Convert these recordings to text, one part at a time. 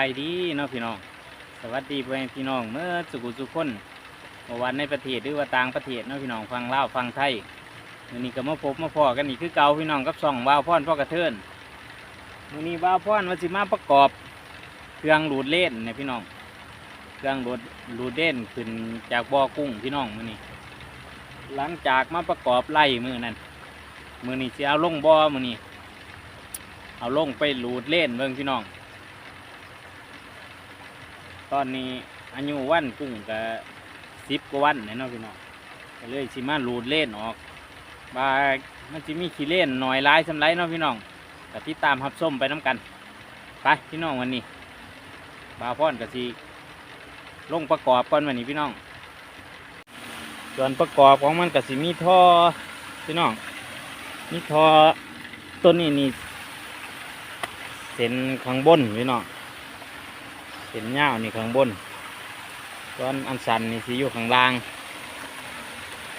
ายดีเนาะพี่น้อง สวัสดีพ่อแม่พี่น้องเมื่อสุขุสุขคนเมื่อวันในประเทศหรือว่าต่างประเทศเนาะพี่น้องฟังเล่าฟังไทยมื้อนี้ก็มาพบมาพอกันอีกคือเก่าพี่น้องกับส่องว่าวพรพ่อกระเทินมื้อนี้ว่าวพรว่าสิมาประกอบ เครื่องดูดเล่นเนี่ยพี่น้อง เครื่องดูดดูดเล่นขึ้นจากบ่อกุ้งพี่น้องมื้อนี้ หลังจากมาประกอบไล่มือนั่นมือนี้สิเอาลงบ่อมือนี้เอาลงไปหลูดเล่นเบิ่งพี่น้อง ตอนนี้อายุวันกุ้งก็สิบกว่าวันเนี่ยเนาะพี่น้องก็เลยสิมาหลูดเล่นออกบามันจะมีขี้เล่นหน่อยร้ายสำไรเนาะพี่น้องก็ที่ตามหับส้มไปน้ำกัน ไปพี่น้องวันนี้บาพ่อนก็สิลงประกอบก่อนวันนี้พี่น้อง ส่วนประกอบของมันก็สิมีท่อพี่น้องมีท่อต้นนี้นี่เส้นข้างบนพี่น้อง เส้นยาวนี่ข้างบนตอนอันสันนี่สิอยู่ข้างล่าง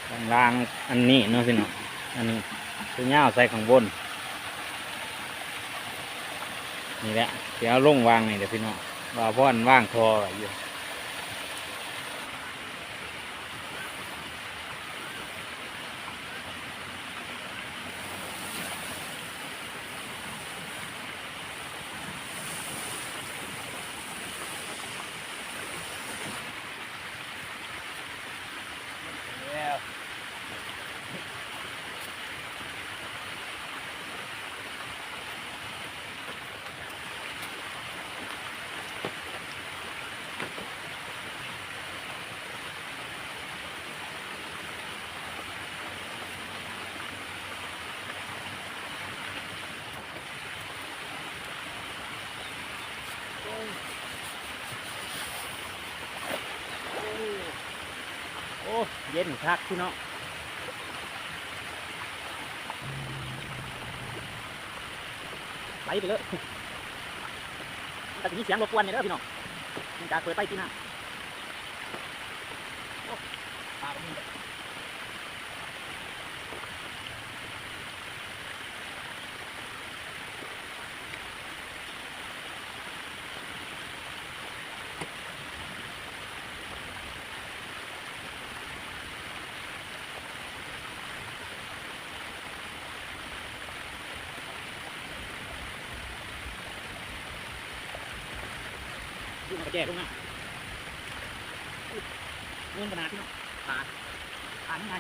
ข้างล่างอันนี้เนาะพี่น้องอันนี้เส้นยาวใส่ข้างบน นี่แหละเดี๋ยวลงวางนี่เดี๋ยวพี่น้องว่าพ่อนว่างทออยู่ แล้วโอ้เย็นคักพี่น้องไหลไปเลยแต่จะมีเสียงรบกวนเนี่ยเด้อพี่น้องเนื่องจากเปิดไปที่หน้าโอ้ตาก็มีเลยดูมั นกระแจลงนะเงินขนาดพี่น้องขาขานี่ไง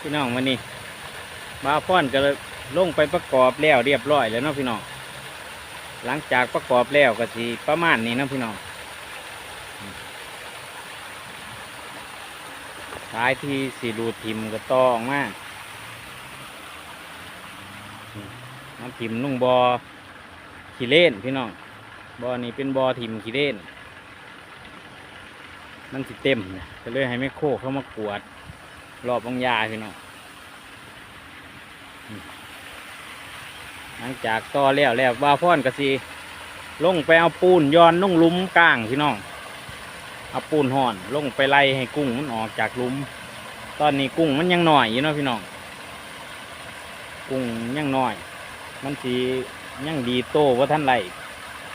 พี่น้องวันนี้มาพ่อนก็ลงไปประกอบแล้วเรียบร้อยแล้วเนาะพี่น้องหลังจากประกอบแล้วก็สิประมาณนี้เนาะพี่น้องสายที่สีรูดทิมก็ต่อออกมากน้ำทิมนุ่งบอขี้เล่นพี่น้องบอนี้เป็นบอทิมขี้เล่นมันสิเต็มนะก็เลยให้แม่โคเข้ามากวด รอบบางยาพี่น้องหลังจากต่อแล้วแล้วว่าพ่อนก็สิลงไปเอาปูนย้อนลงลุมกลางพี่น้องเอาปูนห่อนลงไปไล่ให้กุ้งมันออกจากลุมตอนนี้กุ้งมันยังหน่อยอยู่เนาะพี่น้องกุ้งยังหน้อย มันสียังดีโตว่าท่านไร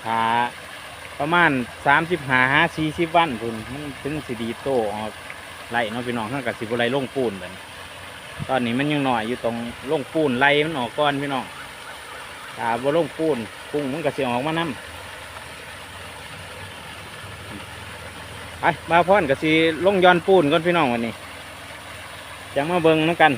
หาประมาณสามสิบหาห้าสี่สิบวันพุ่นมันถึงสีดีโตออก ไรเนาะพี่น้องข้างกับสิบไรลงปูนเหมือนตอนนี้มันยังหน่อยอยู่ตรงลงปูนไรมันออกก้อนพี่น้องตาบ่ลงปูนกุ้งมันก็สิออกมานํไปมาพ่อนกับสีลงย้อนปูนก่อนพี่น้องวันนี้จังมาเบิ้งน้ำกัน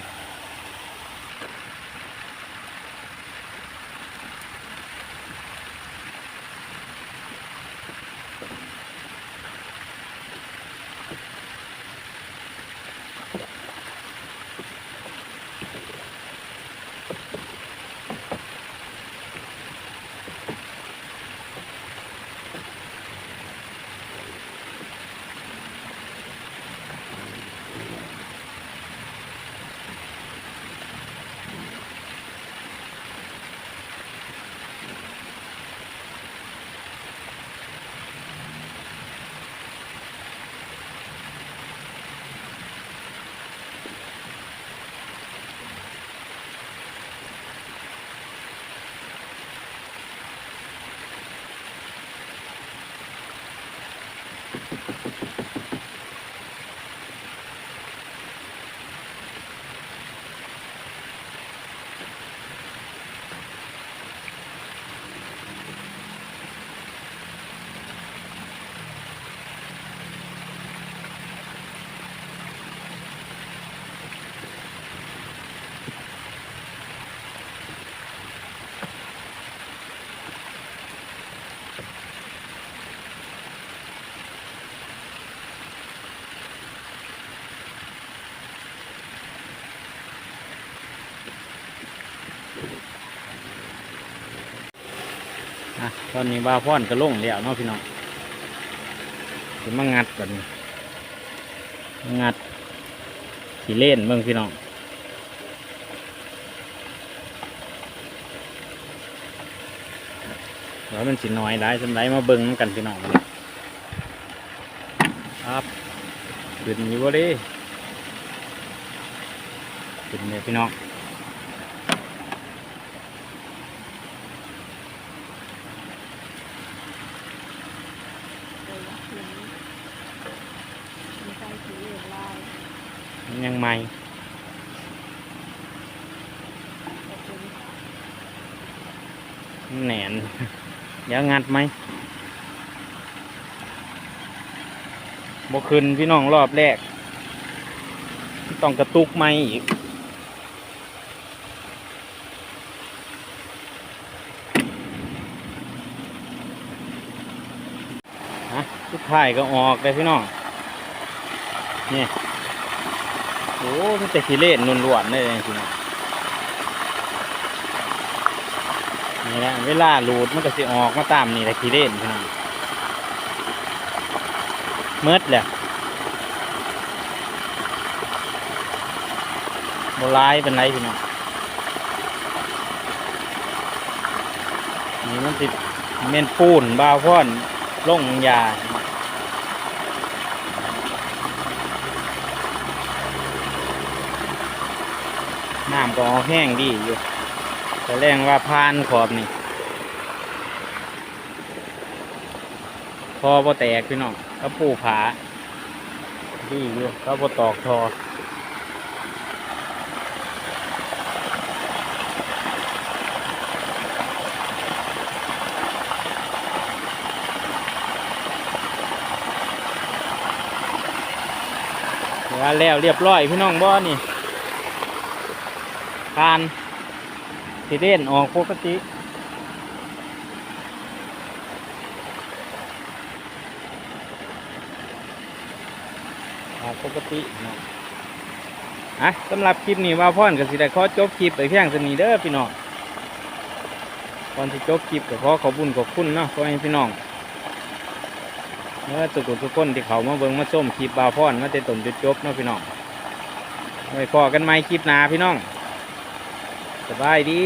ハハハハ。 อะตอนนี้บาพ่อนก็ล่งแล้วเนาะพี่น้องถึงมางัดแบบนี้มางัดขี่เล่นเบิ่งพี่น้องว่ามันสิน้อยได้สำไรมาเบิ่งกันพี่น้องครับขึ้นอยู่บ่เดิขึ้นเลยพี่น้อง เลยนะคืนนี้มีใส่สีเหลืองลาย มันยังใหม่ ขอบคุณ มัน แหนนเดี๋ยวงัดไหมบ่ขึ้นพี่น้องรอบแรก ต้องกระตุกไหมอีกฮะสุดท้ายก็ออกเลยพี่น้องนี่โอ้มันจะขี้เล่นนวลๆเลยพี่น้อง นี่แหละเวลาหลูดมันก็สิออกมาตามนี่แหละขี้เล่นพี่น้องเมิดแหละโบรายเป็นไรพี่น้องนี่มันติดเมนปูนบาวพ่อนล่งยาน้ำก็แห้งดีอยู่ แสดงว่าพานขอบนี่พอบ่แตกพี่น้องก็ปูผาดีอยู่ก็บ่ตอกทอแล้วเรียบร้อยพี่น้องบ่นี่พาน สิเล่นออกปกติออกปกตินะอะสำหรับคลิปนี้ว่าพ่อนกับสิได้ขอจบคลิปไปเพียงสนีเด้อพี่น้องก่อนที่จบคลิปก็ขอขอบคุญขอบคุณเนาะพ่อแม่พี่น้องเมื่อทุกคนทุกคนที่เขามาเบิ่งมาส้มคลิปบาวพอนมาแต่ต้นจนจบเนาะพี่น้องไว้พอกันใหมคลิปหน้าพี่น้อง สบายดี